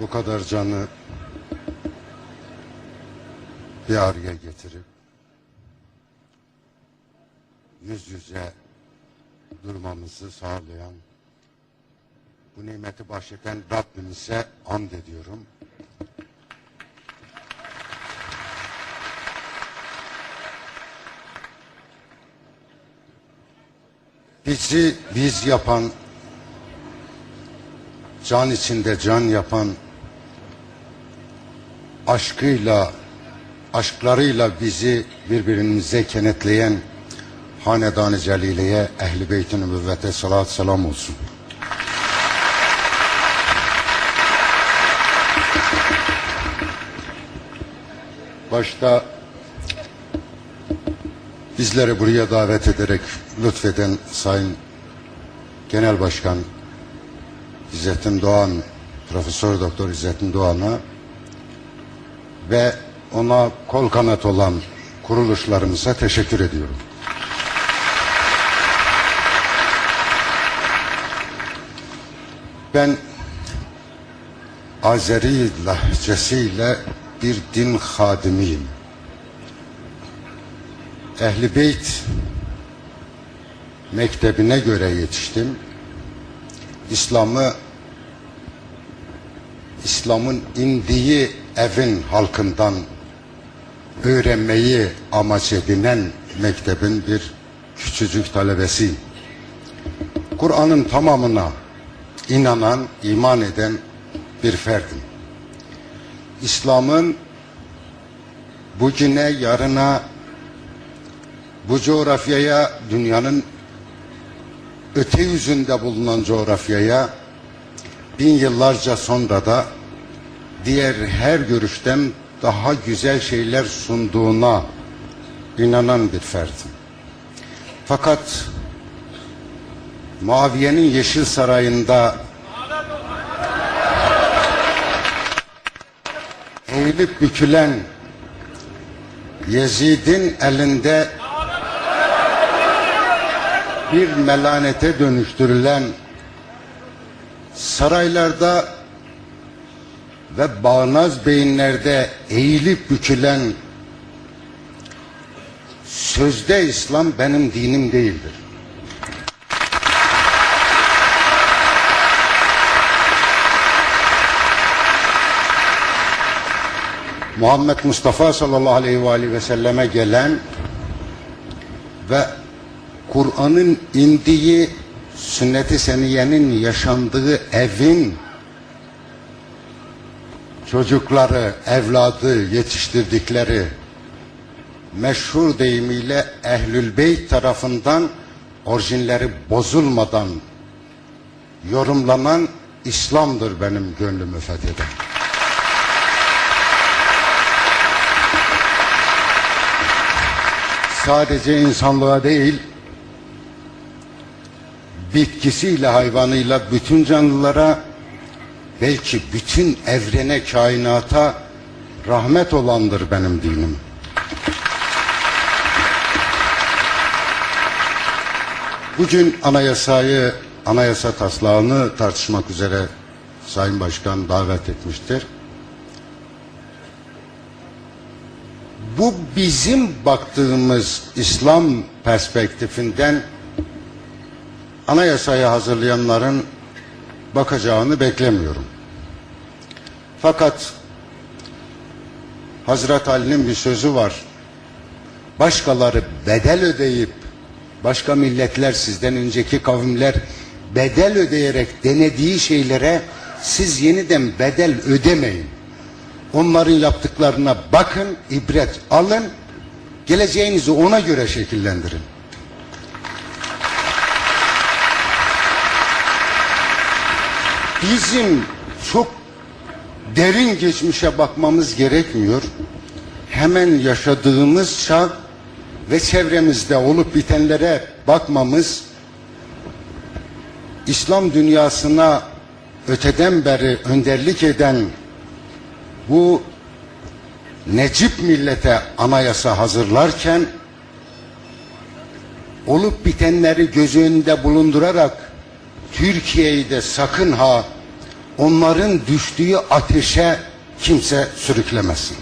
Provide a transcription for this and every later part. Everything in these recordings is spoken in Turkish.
bu kadar canı bir araya getirip yüz yüze durmamızı sağlayan bu nimeti bahşeden Rabbimize hamd ediyorum. Bizi biz yapan, can içinde can yapan, aşkıyla, aşklarıyla bizi birbirimize kenetleyen Hanedan-ı Celile'ye, Ehl-i Beyt-i salat selam olsun. Başta bizleri buraya davet ederek lütfeden Sayın Genel Başkan İzzettin Doğan, Profesör Doktor İzzettin Doğan'a ve ona kol kanat olan kuruluşlarımıza teşekkür ediyorum. Ben Azeri lahcesiyle bir din hadimiyim. Ehli Beyt mektebine göre yetiştim. İslam'ı İslam'ın indiği evin halkından öğrenmeyi amaç edinen mektebin bir küçücük talebesiyim. Kur'an'ın tamamına inanan, iman eden bir ferdim. İslam'ın bugüne, yarına, bu coğrafyaya, dünyanın öte yüzünde bulunan coğrafyaya bin yıllarca sonra da diğer her görüşten daha güzel şeyler sunduğuna inanan bir ferdim. Fakat Muaviye'nin Yeşil Sarayı'nda eğilip bükülen Yezid'in elinde bir melanete dönüştürülen saraylarda ve bağnaz beyinlerde eğilip bükülen sözde İslam benim dinim değildir. Muhammed Mustafa sallallahu aleyhi ve, aleyhi ve selleme gelen ve Kur'an'ın indiği sünnet-i seniyenin yaşandığı evin çocukları, evladı yetiştirdikleri meşhur deyimiyle Ehlül Beyt tarafından orijinleri bozulmadan yorumlanan İslam'dır benim gönlümü fetheden. Sadece insanlığa değil, bitkisiyle hayvanıyla bütün canlılara belki bütün evrene kainata rahmet olandır benim dinim. Bugün anayasayı, anayasa taslağını tartışmak üzere Sayın Başkan davet etmiştir. Bu bizim baktığımız İslam perspektifinden anayasayı hazırlayanların bakacağını beklemiyorum. Fakat Hazret Ali'nin bir sözü var. Başkaları bedel ödeyip başka milletler sizden önceki kavimler bedel ödeyerek denediği şeylere siz yeniden bedel ödemeyin. Onların yaptıklarına bakın, ibret alın, geleceğinizi ona göre şekillendirin. Bizim çok derin geçmişe bakmamız gerekmiyor. Hemen yaşadığımız çağ ve çevremizde olup bitenlere bakmamız İslam dünyasına öteden beri önderlik eden bu Necip millete anayasa hazırlarken olup bitenleri göz önünde bulundurarak Türkiye'yi de sakın ha onların düştüğü ateşe kimse sürüklemesin.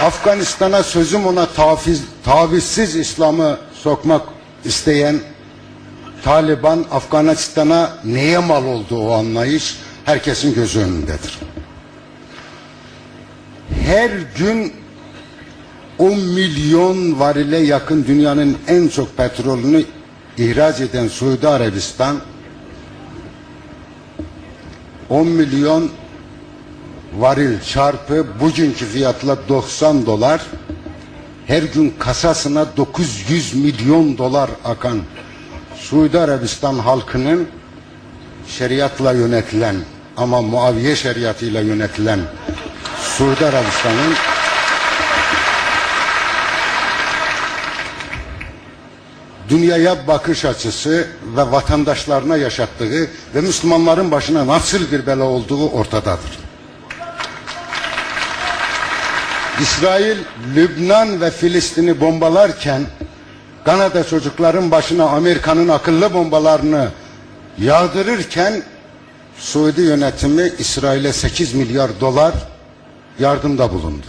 Afganistan'a sözüm ona taviz, tavizsiz İslam'ı sokmak isteyen Taliban Afganistan'a neye mal oldu o anlayış herkesin gözü önündedir. Her gün 10 milyon varile yakın dünyanın en çok petrolünü ihraç eden Suudi Arabistan 10 milyon varil çarpı bugünkü fiyatla 90 dolar her gün kasasına 900 milyon dolar akan Suudi Arabistan halkının şeriatla yönetilen ama Muaviye şeriatıyla yönetilen Suudi Arabistan'ın dünyaya bakış açısı ve vatandaşlarına yaşattığı ve Müslümanların başına nasıl bir bela olduğu ortadadır. İsrail, Lübnan ve Filistin'i bombalarken Kanada çocukların başına Amerika'nın akıllı bombalarını yağdırırken Suudi yönetimi İsrail'e 8 milyar dolar yardımda bulundu.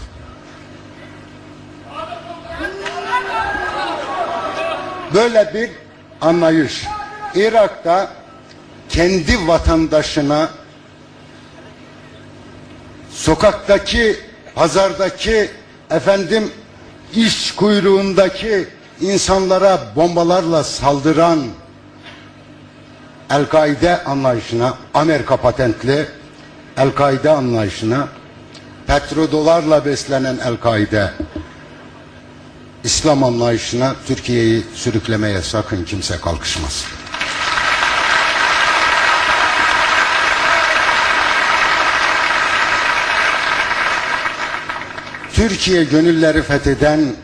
Böyle bir anlayış. Irak'ta kendi vatandaşına sokaktaki, pazardaki, efendim iş kuyruğundaki insanlara bombalarla saldıran El-Kaide anlayışına, Amerika patentli El-Kaide anlayışına, petrodolarla beslenen El-Kaide İslam anlayışına Türkiye'yi sürüklemeye sakın kimse kalkışmasın. Türkiye gönülleri fetheden,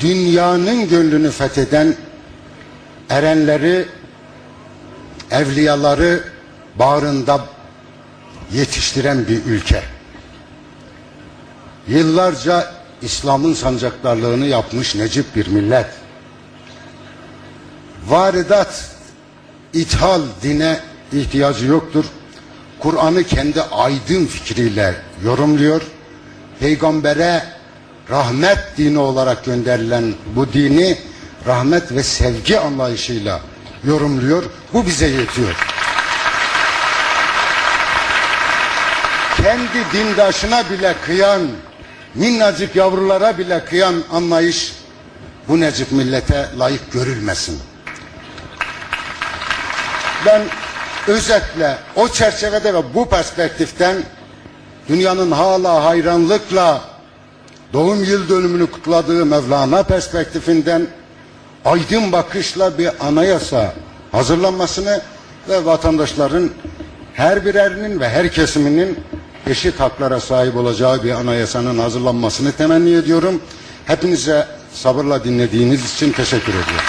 dünyanın gönlünü fetheden erenleri, evliyaları bağrında yetiştiren bir ülke. Yıllarca İslam'ın sancaktarlığını yapmış necip bir millet. Varidat, ithal dine ihtiyacı yoktur. Kur'an'ı kendi aydın fikriyle yorumluyor. Peygambere rahmet dini olarak gönderilen bu dini rahmet ve sevgi anlayışıyla yorumluyor. Bu bize yetiyor. Kendi dindaşına bile kıyan, minnacık yavrulara bile kıyan anlayış bu necip millete layık görülmesin. Ben özetle o çerçevede ve bu perspektiften dünyanın hala hayranlıkla doğum yıl dönümünü kutladığı Mevlana perspektifinden aydın bakışla bir anayasa hazırlanmasını ve vatandaşların her birerinin ve her kesiminin eşit haklara sahip olacağı bir anayasanın hazırlanmasını temenni ediyorum. Hepinize sabırla dinlediğiniz için teşekkür ediyorum.